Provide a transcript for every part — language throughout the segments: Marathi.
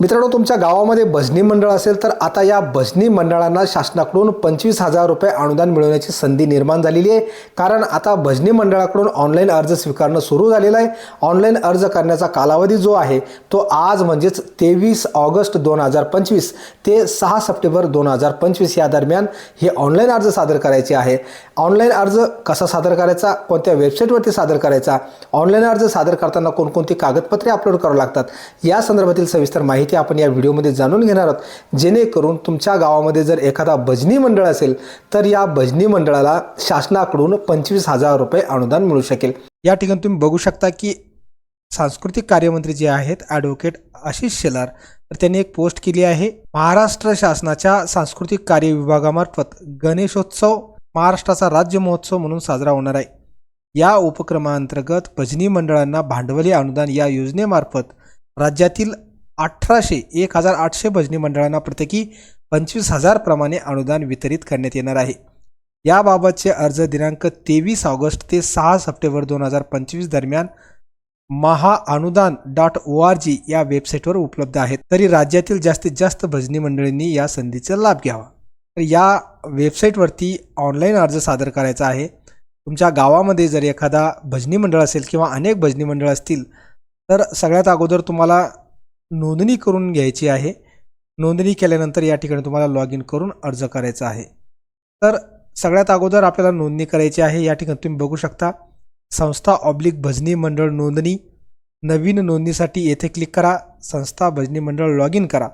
मित्रांनो तुमच्या गावामध्ये भजनी मंडळ असेल तर आता या भजनी मंडळांना शासनाकडून पंचवीस हजार रुपये अनुदान मिळवण्याची संधी निर्माण झालेली आहे. कारण आता भजनी मंडळाकडून ऑनलाईन अर्ज स्वीकारणं सुरू झालेलं आहे. ऑनलाईन अर्ज करण्याचा कालावधी जो आहे तो आज म्हणजेच तेवीस ऑगस्ट दोन हजार पंचवीस ते सहा सप्टेंबर दोन हजार पंचवीस या दरम्यान हे ऑनलाईन अर्ज सादर करायचे आहे. ऑनलाईन अर्ज कसा सादर करायचा कोणत्या वेबसाईटवरती सादर करायचा ऑनलाईन अर्ज सादर करताना कोणकोणती कागदपत्रे अपलोड करावं लागतात या संदर्भातील सविस्तर माहिती आपण या व्हिडिओमध्ये जाणून घेणार आहोत. जेणेकरून तुमच्या गावामध्ये जर एखादा भजनी मंडळ असेल तर या भजनी मंडळाला शासनाकडून पंचवीस हजार रुपये अनुदान मिळू शकेल. या ठिकाणी तुम्ही बघू शकता की सांस्कृतिक कार्यमंत्री जे आहेत ॲडव्होकेट आशिष शेलार तर त्यांनी एक पोस्ट केली आहे. महाराष्ट्र शासनाच्या सांस्कृतिक कार्य विभागामार्फत गणेशोत्सव महाराष्ट्राचा राज्य महोत्सव म्हणून साजरा होणार आहे. या उपक्रमांतर्गत भजनी मंडळांना भांडवली अनुदान या योजनेमार्फत राज्यातील अठराशे एक हजार आठशे भजनी मंडळांना प्रत्येकी पंचवीस हजारप्रमाणे अनुदान वितरित करण्यात येणार आहे. याबाबतचे अर्ज दिनांक तेवीस ऑगस्ट ते सहा सप्टेंबर दोन हजार पंचवीस दरम्यान महाअनुदान डॉट ओ आर जी या वेबसाईटवर उपलब्ध आहेत. तरी राज्यातील जास्तीत जास्त भजनी मंडळींनी या संधीचा लाभ घ्यावा. तर या वेबसाईटवरती ऑनलाईन अर्ज सादर करायचा आहे. तुमच्या गावामध्ये जर एखादा भजनी मंडळ असेल किंवा अनेक भजनी मंडळ असतील तर सगळ्यात अगोदर तुम्हाला नोंदणी करून घ्यायची आहे. नोंदणी केल्यानंतर या ठिकाणी तुम्हाला लॉग इन करून अर्ज करायचा आहे. तर सगळ्यात अगोदर आपल्याला नोंदणी करायची आहे. या ठिकाणी तुम्ही बघू शकता संस्था ऑब्लिक भजनी मंडळ नोंदणी. नवीन नोंदणीसाठी येथे क्लिक करा संस्था भजनी मंडळ लॉग इन करा.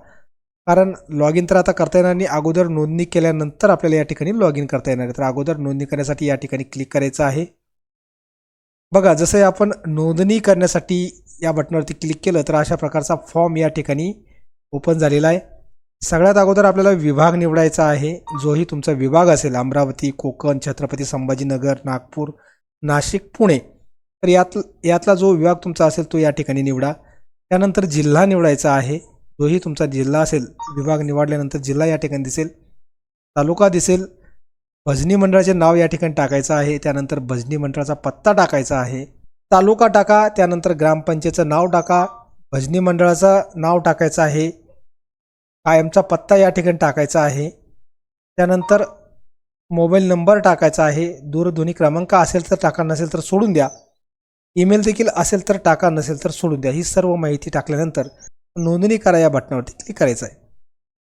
कारण लॉग इन तर आता करता येणार नाही. अगोदर नोंदणी केल्यानंतर आपल्याला या ठिकाणी लॉग इन करता येणार आहे. तर अगोदर नोंदणी करण्यासाठी या ठिकाणी क्लिक करायचं आहे. बघा जसं आपण नोंदणी करण्यासाठी या बटनावरती क्लिक केलं तर अशा प्रकारचा फॉर्म या ठिकाणी ओपन झालेला आहे. सगळ्यात अगोदर आपल्याला विभाग निवडायचा आहे. जोही तुमचा विभाग असेल. अमरावती कोकण छत्रपती संभाजीनगर नागपूर नाशिक पुणे. तर यात यातला जो विभाग तुमचा असेल तो या ठिकाणी निवडा. त्यानंतर जिल्हा निवडायचा आहे. जोही तुमचा जिल्हा असेल. विभाग निवडल्यानंतर जिल्हा या ठिकाणी दिसेल. तालुका दिसेल. भजनी मंडळाचे नाव या ठिकाणी टाकायचं आहे. त्यानंतर भजनी मंडळाचा पत्ता टाकायचा आहे. तालुका टाका त्यानंतर ग्रामपंचायतचं नाव टाका भजनी मंडळाचं नाव टाकायचं आहे कायमचा पत्ता या ठिकाणी टाकायचा आहे. त्यानंतर मोबाईल नंबर टाकायचा आहे दूरध्वनी क्रमांक असेल तर टाका नसेल तर सोडून द्या. ईमेल देखील असेल तर टाका नसेल तर सोडून द्या. ही सर्व माहिती टाकल्यानंतर नोंदणी करा या बटनावरती क्लिक करायचं आहे.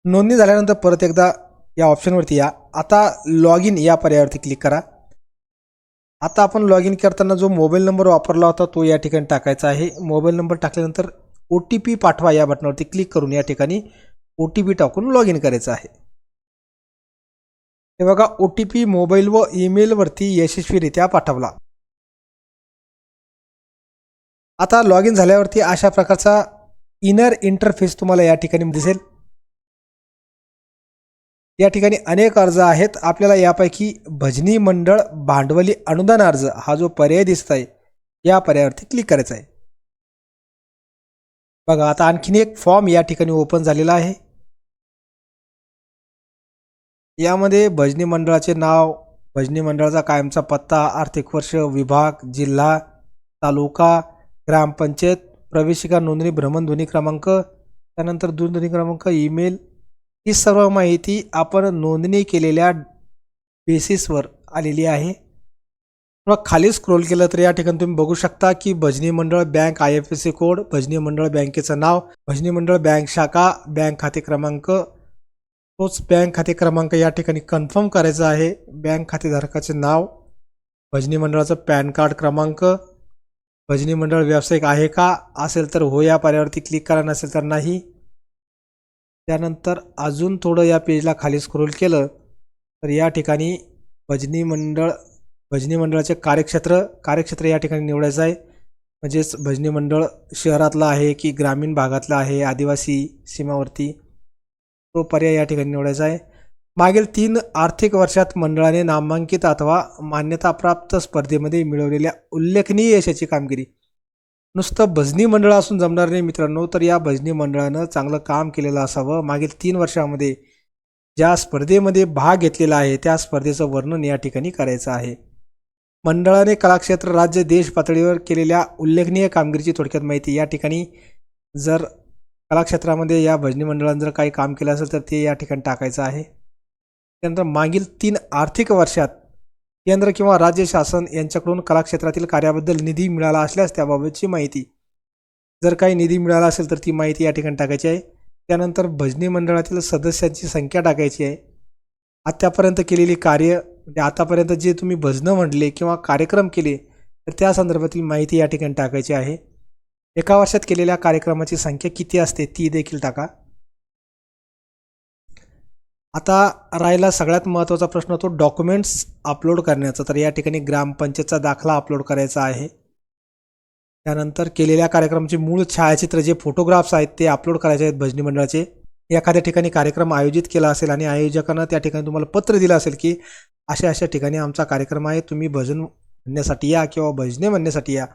नोंदणी झाल्यानंतर परत एकदा या ऑप्शनवरती या. आता लॉग इन या पर्यायावरती क्लिक करा. आता आपण लॉग इन करताना जो मोबाईल नंबर वापरला होता तो या ठिकाणी टाकायचा आहे. मोबाईल नंबर टाकल्यानंतर ओ टी पी पाठवा या बटनावरती क्लिक करून या ठिकाणी ओ टी पी टाकून लॉग इन करायचं आहे. हे बघा ओ टी पी मोबाईल व ईमेलवरती यशस्वीरित्या पाठवला. आता लॉग इन झाल्यावरती अशा प्रकारचा इनर इंटरफेस तुम्हाला या ठिकाणी दिसेल. या ठिकाणी अनेक अर्ज आहेत. आपल्याला यापैकी भजनी मंडळ भांडवली अनुदान अर्ज हा जो पर्याय दिसत आहे या पर्यायावरती क्लिक करायचा आहे. बघा आता आणखीन एक फॉर्म या ठिकाणी ओपन झालेला आहे. यामध्ये भजनी मंडळाचे नाव भजनी मंडळाचा कायमचा पत्ता आर्थिक वर्ष विभाग जिल्हा तालुका ग्रामपंचायत प्रवेशिका नोंदणी भ्रमणध्वनी क्रमांक त्यानंतर दूरध्वनी क्रमांक ईमेल ही सर्व माहिती आपण नोंदणी केलेल्या बेसिसवर आलेली आहे. किंवा खाली स्क्रोल केलं तर या ठिकाणी तुम्ही बघू शकता की Bhajani Mandal bank I F S C code Bhajani Mandal बँकेचं नाव भजनी मंडळ बँक शाखा बँक खाते क्रमांक तोच बँक खाते क्रमांक या ठिकाणी कन्फर्म करायचा आहे. बँक खातेधारकाचे नाव भजनी मंडळाचं पॅन कार्ड क्रमांक भजनी मंडळ व्यावसायिक आहे का असेल तर हो या पर्यावरती क्लिक करा नसेल तर नाही. त्यानंतर अजून थोडं या पेजला खाली स्क्रोल केलं तर या ठिकाणी भजनी मंडळ भजनी मंडळाचे कार्यक्षेत्र कार्यक्षेत्र या ठिकाणी निवडायचं आहे. म्हणजेच भजनी मंडळ शहरातलं आहे की ग्रामीण भागातलं आहे आदिवासी सीमावर्ती तो पर्याय या ठिकाणी निवडायचा आहे. मागील तीन आर्थिक वर्षात मंडळाने नामांकित अथवा मान्यताप्राप्त स्पर्धेमध्ये मिळवलेल्या उल्लेखनीय यशाची कामगिरी नुसतं भजनी मंडळ असून जमणार नाही मित्रांनो तर या भजनी मंडळानं चांगलं काम केलेलं असावं. मागील तीन वर्षामध्ये ज्या स्पर्धेमध्ये भाग घेतलेला आहे त्या स्पर्धेचं वर्णन या ठिकाणी करायचं आहे. मंडळाने कलाक्षेत्र राज्य देश पातळीवर केलेल्या उल्लेखनीय कामगिरीची थोडक्यात माहिती या ठिकाणी. जर कलाक्षेत्रामध्ये या भजनी मंडळानं जर काही काम केलं असेल तर ते या ठिकाणी टाकायचं आहे. त्यानंतर मागील तीन आर्थिक वर्षात केंद्र किंवा राज्य शासन यांच्याकडून कलाक्षेत्रातील कार्याबद्दल निधी मिळाला असल्यास त्याबाबतची माहिती. जर काही निधी मिळाला असेल तर ती माहिती या ठिकाणी टाकायची आहे. त्यानंतर भजनी मंडळातील सदस्यांची संख्या टाकायची आहे. आत्तापर्यंत केलेली कार्य म्हणजे आतापर्यंत जे तुम्ही भजनं म्हटले किंवा कार्यक्रम केले तर त्या संदर्भातील माहिती या ठिकाणी टाकायची आहे. एका वर्षात केलेल्या कार्यक्रमाची संख्या किती असते ती देखील टाका. आता राहिला सगळ्यात महत्त्वाचा प्रश्न तो डॉक्युमेंट्स अपलोड करण्याचा. तर या ठिकाणी ग्रामपंचायतचा दाखला अपलोड करायचा आहे. त्यानंतर केलेल्या कार्यक्रमाचे मूळ छायाचित्र जे फोटोग्राफ्स आहेत ते अपलोड करायचे आहेत भजनी मंडळाचे. एखाद्या ठिकाणी कार्यक्रम आयोजित केला असेल आणि आयोजकांना त्या ठिकाणी तुम्हाला पत्र दिलं असेल की अशा अशा ठिकाणी आमचा कार्यक्रम आहे तुम्ही भजन म्हणण्यासाठी या किंवा भजने म्हणण्यासाठी या.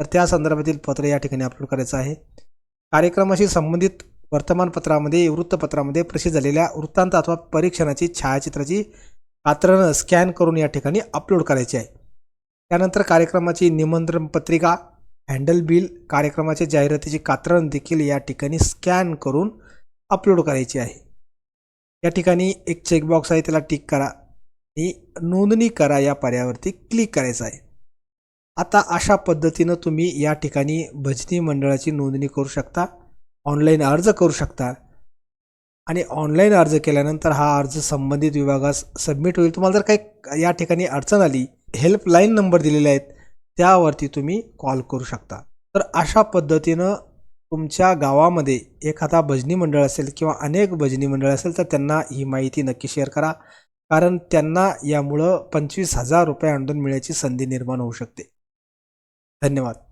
तर त्या संदर्भातील पत्र या ठिकाणी अपलोड करायचं आहे. कार्यक्रमाशी संबंधित वर्तमानपत्रामध्ये वृत्तपत्रामध्ये प्रसिद्ध झालेल्या वृत्तांत अथवा परीक्षणाची छायाचित्राची कात्रणं स्कॅन करून या ठिकाणी अपलोड करायची आहे. त्यानंतर कार्यक्रमाची निमंत्रण पत्रिका हँडल बिल कार्यक्रमाच्या जाहिरातीची कात्रण देखील या ठिकाणी स्कॅन करून अपलोड करायची आहे. या ठिकाणी एक चेकबॉक्स आहे त्याला टिक करा. आणि नोंदणी करा या पर्यावरती क्लिक करायचं आहे. आता अशा पद्धतीनं तुम्ही या ठिकाणी भजनी मंडळाची नोंदणी करू शकता. ऑनलाईन अर्ज करू शकता आणि ऑनलाईन अर्ज केल्यानंतर हा अर्ज संबंधित विभागास सबमिट होईल. तुम्हाला जर काही या ठिकाणी अडचण आली हेल्पलाईन नंबर दिलेले आहेत त्यावरती तुम्ही कॉल करू शकता. तर अशा पद्धतीनं तुमच्या गावामध्ये एखादा भजनी मंडळ असेल किंवा अनेक भजनी मंडळ असेल तर त्यांना ही माहिती नक्की शेअर करा. कारण त्यांना यामुळं पंचवीस हजार रुपये अनुदान मिळण्याची संधी निर्माण होऊ शकते. धन्यवाद.